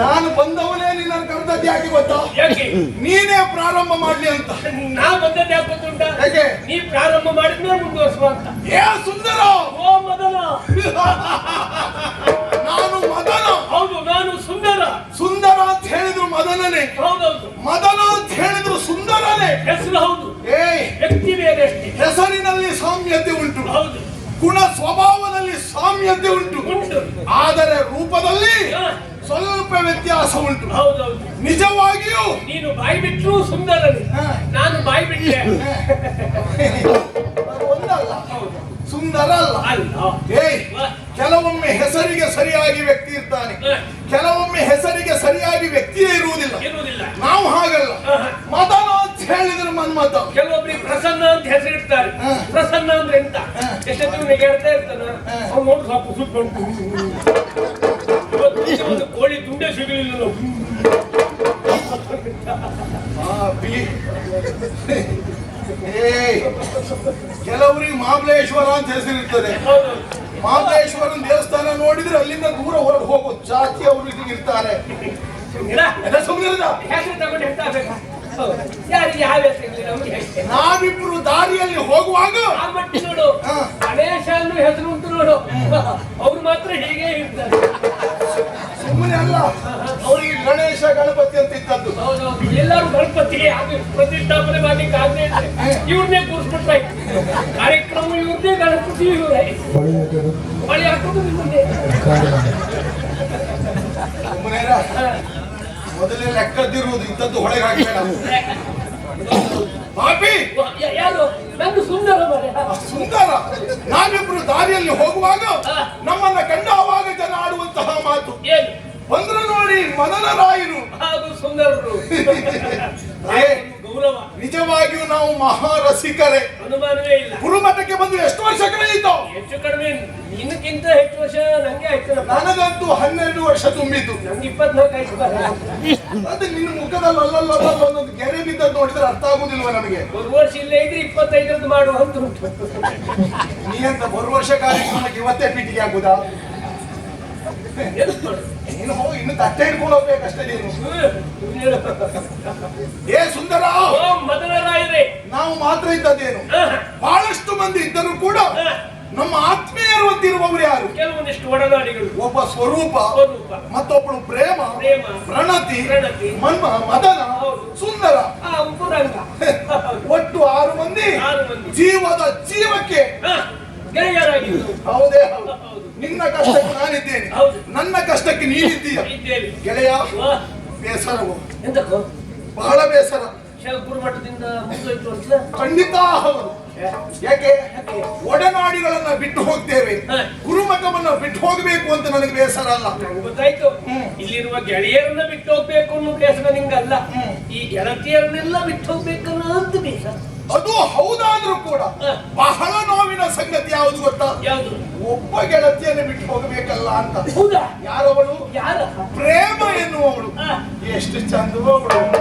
ನಾನು ಬಂದವನೇ ನಿನ್ನ ಕರೆದದ್ದು ಯಾಕೆ ಗೊತ್ತಾ? ಯಾಕೆ? ನೀನೇ ಪ್ರಾರಂಭ ಮಾಡ್ಲಿ ಅಂತ. ನಾ ಬಂದದ್ದು ಯಾಕೆ ಗೊತ್ತುಂಟ ಹೇಗೆ? ನೀ ಪ್ರಾರಂಭ ಮಾಡಿದ್ನೇ ಮುಂದುವರಿಸುವ ಅಂತ. ಏ ಸುಂದರ! ಓ ಮದನ! ನಾನು ಮದನ! ಹೌದು ನಾನು ಸುಂದರ. ಸುಂದರ ಅಂತ ಹೇಳಿದ್ರು ಮದನನೇ. ಹೌದೌದು. ಮದನ ಅಂತ ಹೇಳಿದ್ರು ಸುಂದರನೇ. ಹೆಸರು ಹೌದು ಏಯ್ ವ್ಯಕ್ತಿ ಬೇರೆ ಅಷ್ಟೇ ಹೆಸರಿನಲ್ಲಿ ಸಾಮ್ಯತೆ ಉಂಟು ಹೌದು ಗುಣ ಸ್ವಭಾವದಲ್ಲಿ ಸಾಮ್ಯತೆ ಉಂಟು. ಆದರೆ ರೂಪದಲ್ಲಿ ಸ್ವಲ್ಪ ವ್ಯತ್ಯಾಸ ಉಂಟು. ನಿಜವಾಗಿಯೂ ನೀನು ಬಾಯಿ ಬಿಟ್ಟರು ಸುಂದರ ನಾನು ಬಾಯಿ ಬಿಟ್ಟೆ ಒಂದಲ್ಲ ಸುಂದರ ಅಲ್ಲ. ಏಯ್ ಕೆಲವೊಮ್ಮೆ ಹೆಸರಿಗೆ ಸರಿಯಾಗಿ ವ್ಯಕ್ತಿ ಇರ್ತಾನೆ. ಕೆಲವೊಮ್ಮೆ ಹೆಸರಿಗೆ ಸರಿಯಾಗಿ ವ್ಯಕ್ತಿಯೇ ಇರುವುದಿಲ್ಲ. ಇರುವುದಿಲ್ಲ. ನಾವು ಹಾಗಲ್ಲ. ಮದನ ಅಂತ ಹೇಳಿದ್ರೆ ಮನ್ಮತ ಕೆಲವೊಬ್ಬರಿಗೆ ಪ್ರಸನ್ನ ಅಂತ ಹೆಸರಿಡ್ತಾರೆ. ಪ್ರಸನ್ನ ಅಂದ್ರೆ ಎಂತ? ಎಷ್ಟು ಎಷ್ಟೊತ್ತಿಗೆ ನೆಗೆಡ್ತಾ ಇರ್ತಾನ ಹಾ. ಅವ್ನು ನೋಡಿ ಸುಟ್ಟು ಇವತ್ತು ಒಂದು ಕೋಳಿ ತುಂಡೇ ಸಿಗಲಿಲ್ಲ ನಾವು. ಕೆಲವರಿಗೆ ಮಹಾಬಲೇಶ್ವರ ಅಂತ ಹೆಸರಿರ್ತದೆ ಮಹಾಬಲೇಶ್ವರನ ದೇವಸ್ಥಾನ ನೋಡಿದ್ರೆ ಅಲ್ಲಿಂದ ದೂರ ಹೊರಗೆ ಹೋಗೋ ಜಾತಿ ಅವರು ಇರ್ತಾರೆ ನಾವಿಬ್ರು ದಾರಿಯಲ್ಲಿ ಹೆಸರು ಅವರಿಗೆ ಗಣೇಶ ಗಣಪತಿ ಅಂತ ಇದ್ದದ್ದು ಎಲ್ಲರೂ ಗಣಪತಿ ಪ್ರತಿಷ್ಠಾಪನೆ ಮಾಡ್ಲಿಕ್ಕೆ ಆಗದೆ ಇವ್ರನ್ನೇ ಕೂರಿಸ್ಬಿಟ್ರೆ ಕಾರ್ಯಕ್ರಮ ಇವ್ರನ್ನೇ ಗಣಪತಿ ಇವರೇ. ಮಳೆ ಹಾಕೋದು ನಿಮ್ಮನ್ನೇ ಮೊದಲೇ ಲೆಕ್ಕದಿರುವುದು ಇಂಥದ್ದು ಹೊಳೆಗೆ ಹಾಕಬೇಡ. ಪಾಪಿ ಯಾರು? ನಂದು ಸುಂದರ ಸುಂದರ? ನಾವಿಬ್ರು ದಾರಿಯಲ್ಲಿ ಹೋಗುವಾಗ ನಮ್ಮನ್ನ ಕಂಡಾವಾಗ ಜನ ಮದನರಾಯರು. ಹಾಗೂ ಸುಂದರರು. ಗೌರವ. ನಿಜವಾಗಿಯೂ ನಾವು ಮಹಾರಸಿಕರೇ. ಅನುಮಾನವೇ ಇಲ್ಲ. ಗುರುಮಠಕ್ಕೆ ಬಂದು ಎಷ್ಟು ವರ್ಷ ಕಳೆಯಿತು? ಹೆಚ್ಚು ಕಡಿಮೆ ನಿನ್ನಕ್ಕಿಂತ ಹೆಚ್ಚು ವರ್ಷ ನಂಗೆ ಆಯ್ತು. ನನಗಂತೂ ಹನ್ನೆರಡು ವರ್ಷ ತುಂಬಿತು ನಂಗೆ ಇಪ್ಪತ್ನಾಲ್ಕು ಆಯ್ತು ಅದು ನಿನ್ನ ಮುಖದಲ್ಲಿ ಅಲ್ಲಲ್ಲ ಒಂದೊಂದು ಗೆರೆ ಬಿದ್ದದ್ದು ನೋಡಿದ್ರೆ ಅರ್ಥ ಆಗುದಿಲ್ವ ನಮಗೆ? ಒಂದು ವರ್ಷ ಇಲ್ಲೇ ಇದ್ರೆ ಇಪ್ಪತ್ತೈದರದ್ದು ಮಾಡುವ ಅಂತ ಉಂಟು. ನೀ ಅಂತ ಬರುವ ವರ್ಷ ಕಾರ್ಯಕ್ರಮಕ್ಕೆ ಇವತ್ತೇ ಪೀಟಿಗೆ ನೋಡು? ನೀನು ಹೋಗಿ ಇನ್ನು ತಟ್ಟೆ ಹಿಡ್ಕೊಂಡು ಹೋಗ್ಬೇಕಷ್ಟೇ ನೀನು. ಏ ಸುಂದರ! ನಾವು ಮಾತ್ರ ಇದ್ದದ್ದೇನು? ಬಹಳಷ್ಟು ಮಂದಿ ಇದ್ದರೂ ಕೂಡ ನಮ್ಮ ಆತ್ಮೀಯರು ಅಂತಿರುವವರು ಯಾರು? ಕೆಲವೊಂದಿಷ್ಟು ಒಡನಾಡಿಗಳು. ಒಬ್ಬ ಸ್ವರೂಪ ಮತ್ತೊಬ್ಬಳು ಪ್ರೇಮ ಪ್ರಣತಿ ಮನ್ಮ ಮದನ ಸುಂದರ. ಒಟ್ಟು ಆರು ಮಂದಿ ಜೀವದ ಜೀವಕ್ಕೆ ಹೌದು. ನಿನ್ನ ಕಷ್ಟಕ್ಕೆ ನಾನಿದ್ದೇನೆ. ನನ್ನ ಕಷ್ಟಕ್ಕೆ ನೀನಿದ್ದೀಯ? ಗೆಳೆಯ ಬೇಸರವು ಬಹಳ ಬೇಸರ. ಮಠದಿಂದ ಖಂಡಿತ ಹೌದು. ಯಾಕೆ? ಒಡನಾಡಿಗಳನ್ನ ಬಿಟ್ಟು ಹೋಗ್ತೇವೆ. ಗುರುಮಠವನ್ನ ಬಿಟ್ಟು ಹೋಗಬೇಕು ಅಂತ ನನಗೆ ಬೇಸರ ಅಲ್ಲ. ಗೊತ್ತಾಯ್ತು. ಇಲ್ಲಿರುವ ಗೆಳೆಯರನ್ನ ಬಿಟ್ಟು ಹೋಗ್ಬೇಕು ಅನ್ನೋ ಬೇಸರ ನಿಂಗಲ್ಲ. ಈ ಗೆಳತಿಯರನ್ನೆಲ್ಲ ಬಿಟ್ಟು ಹೋಗ್ಬೇಕನ್ನ ಅಂತ ಬೇಸರ. ಅದು ಹೌದಾದ್ರೂ ಕೂಡ ಬಹಳ ನೋವಿನ ಸಂಗತಿ ಯಾವುದು ಗೊತ್ತಾ? ಯಾವುದು? ಒಬ್ಬ ಗೆಳತಿಯನ್ನು ಬಿಟ್ಟು ಹೋಗಬೇಕಲ್ಲ ಅಂತ. ಯಾರವಳು? ಯಾರ? ಪ್ರೇಮ ಎನ್ನುವವಳು. ಎಷ್ಟು ಚಂದವಳು